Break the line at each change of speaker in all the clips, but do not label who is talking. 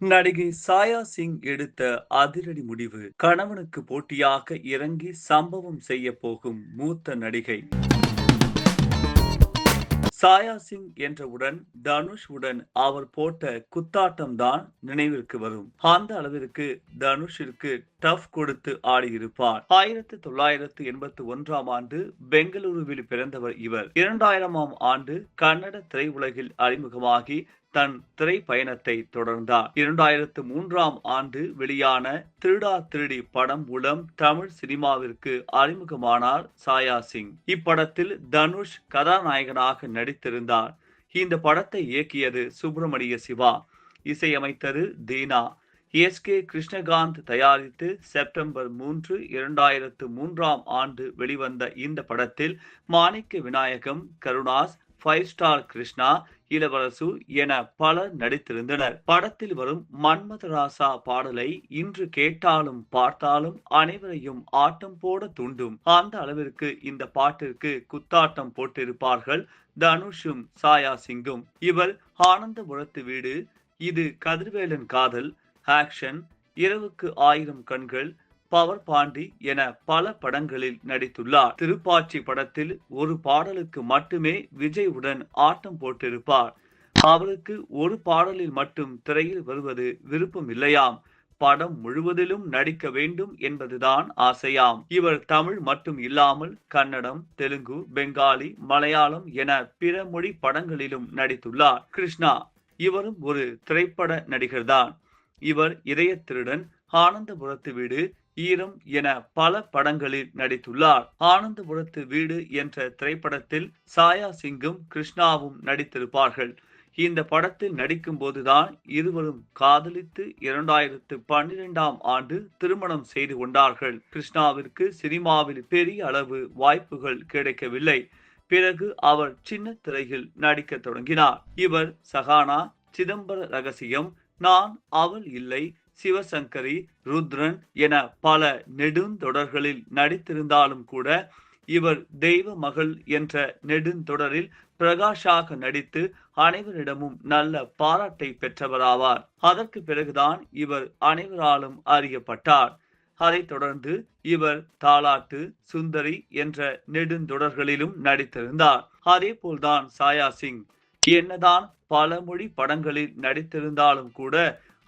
நடிகை சாயா சிங் எடுத்த அதிரடி முடிவு கணவனுக்கு போட்டியாக இறங்கி சம்பவம் செய்ய போகும் மூத்த நடிகை. சாயா சிங் என்றவுடன் தனுஷ் உடன் அவர் போட்ட குத்தாட்டம் தான் நினைவிற்கு வரும். அந்த அளவிற்கு தனுஷிற்கு டஃப் கொடுத்து ஆடியிருப்பார். ஆயிரத்தி தொள்ளாயிரத்து எண்பத்தி ஒன்றாம் ஆண்டு பெங்களூருவில் பிறந்தவர் இவர். இரண்டாயிரமாம் ஆண்டு கன்னட திரையுலகில் அறிமுகமாகி தன் திரை பயணத்தை தொடர்ந்தார். இரண்டாயிரத்து மூன்றாம் ஆண்டு வெளியான திருடா திருடி படம் மூலம் தமிழ் சினிமாவிற்கு அறிமுகமானார் சாயா சிங். இப்படத்தில் தனுஷ் கதாநாயகனாக நடித்திருந்தார். இந்த படத்தை இயக்கியது சுப்பிரமணிய சிவா. இசையமைத்தது தீனா. எஸ். கே. கிருஷ்ணகாந்த் தயாரித்து செப்டம்பர் மூன்று இரண்டாயிரத்து மூன்றாம் ஆண்டு வெளிவந்த இந்த படத்தில் மாணிக்க விநாயகம் கருணாஸ் ஃபைவ் ஸ்டார் கிருஷ்ணா இளவரசு என பலர் நடித்திருந்தனர். படத்தில் வரும் மன்மதராசா பாடலை இன்று கேட்டாலும் பார்த்தாலும் அனைவரையும் ஆட்டம் போட தூண்டும். அந்த அளவிற்கு இந்த பாட்டிற்கு குத்தாட்டம் போட்டிருப்பார்கள் தனுஷும் சாயா சிங்கும். இவர் ஆனந்தபுரத்து வீடு இது கதிர்வேலன் காதல் ஆக்ஷன் இரவுக்கு ஆயிரம் கண்கள் பவர் பாண்டி என பல படங்களில் நடித்துள்ளார். திருப்பாச்சி படத்தில் ஒரு பாடலுக்கு மட்டுமே விஜய் உடன் ஆட்டம் போட்டிருப்பார். அவருக்கு ஒரு பாடலில் மட்டும் திரையில் வருவது விருப்பம் இல்லையாம் படம் முழுவதிலும் நடிக்க வேண்டும் என்பதுதான் ஆசையாம். இவர் தமிழ் மட்டும் இல்லாமல் கன்னடம் தெலுங்கு பெங்காலி மலையாளம் என பிற மொழி படங்களிலும் நடித்துள்ளார். கிருஷ்ணா இவரும் ஒரு திரைப்பட நடிகர்தான். இவர் இதய திருடன் ஆனந்தபுரத்து வீடு ஈரம் என பல படங்களில் நடித்துள்ளார். ஆனந்தபுரத்து வீடு என்ற திரைப்படத்தில் சாயா சிங்கும் கிருஷ்ணாவும் நடித்திருப்பார்கள். இந்த படத்தில் நடிக்கும் போதுதான் இருவரும் காதலித்து இரண்டாயிரத்து பன்னிரெண்டாம் ஆண்டு திருமணம் செய்து கொண்டார்கள். கிருஷ்ணாவிற்கு சினிமாவில் பெரிய அளவு வாய்ப்புகள் கிடைக்கவில்லை. பிறகு அவர் சின்ன திரையில் நடிக்க தொடங்கினார். இவர் சகானா சிதம்பர ரகசியம் நான் அவள் இல்லை சிவசங்கரி ருத்ரன் என பல நெடுந்தொடர்களில் நடித்திருந்தாலும் கூட இவர் தெய்வ மகள் என்ற நெடுந்தொடரில் பிரகாஷாக நடித்து அனைவரிடமும் நல்ல பாராட்டை பெற்றவராவார். அதற்கு பிறகுதான் இவர் அனைவராலும் அறியப்பட்டார். அதைத் தொடர்ந்து இவர் தாலாட்டு சுந்தரி என்ற நெடுந்தொடர்களிலும் நடித்திருந்தார். அதே போல்தான் சாயா சிங். என்னதான் பல மொழி படங்களில் நடித்திருந்தாலும் கூட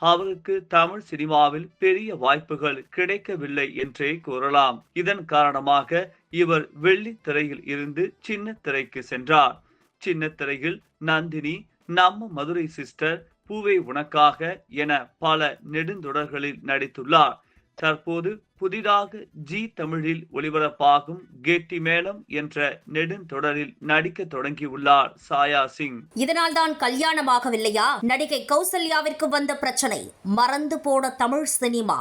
அவருக்கு தமிழ் சினிமாவில் பெரிய வாய்ப்புகள் கிடைக்கவில்லை என்றே கூறலாம். இதன் காரணமாக இவர் வெள்ளி திரையில் இருந்து சின்ன திரைக்கு சென்றார். சின்ன திரையில் நந்தினி நம்ம மதுரை சிஸ்டர் பூவை உனக்காக என பல நெடுந்தொடர்களில் நடித்துள்ளார். தற்போது புதிதாக ஜி தமிழில் ஒளிபரப்பாகும் கெட்டி மேளம் என்ற நெடுந்தொடரில் நடிக்க தொடங்கியுள்ளார் சாயா சிங்.
இதனால் தான் கல்யாணமாகவில்லையா? நடிகை கௌசல்யாவிற்கு வந்த பிரச்சனை. மறந்து போன தமிழ் சினிமா.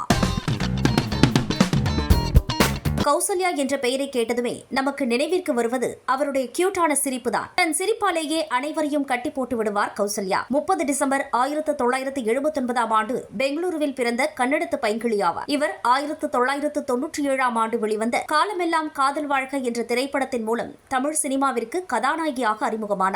கௌசல்யா என்ற பெயரை கேட்டதுமே நமக்கு நினைவிற்கு வருவது அவருடைய கியூட்டான சிரிப்பு தான் தன் சிரிப்பாலேயே அனைவரையும் கட்டி போட்டு விடுவார் கௌசல்யா. முப்பது டிசம்பர் ஆயிரத்து தொள்ளாயிரத்து எழுபத்தி ஒன்பதாம் ஆண்டு பெங்களூருவில் பிறந்த கன்னடத்து பைங்கிளி ஆவார். இவர் ஆயிரத்து தொள்ளாயிரத்து தொன்னூற்றி ஏழாம் ஆண்டு வெளிவந்த காலமெல்லாம் காதல் வாழ்க்கை என்ற திரைப்படத்தின் மூலம் தமிழ் சினிமாவிற்கு கதாநாயகியாக அறிமுகமானார்.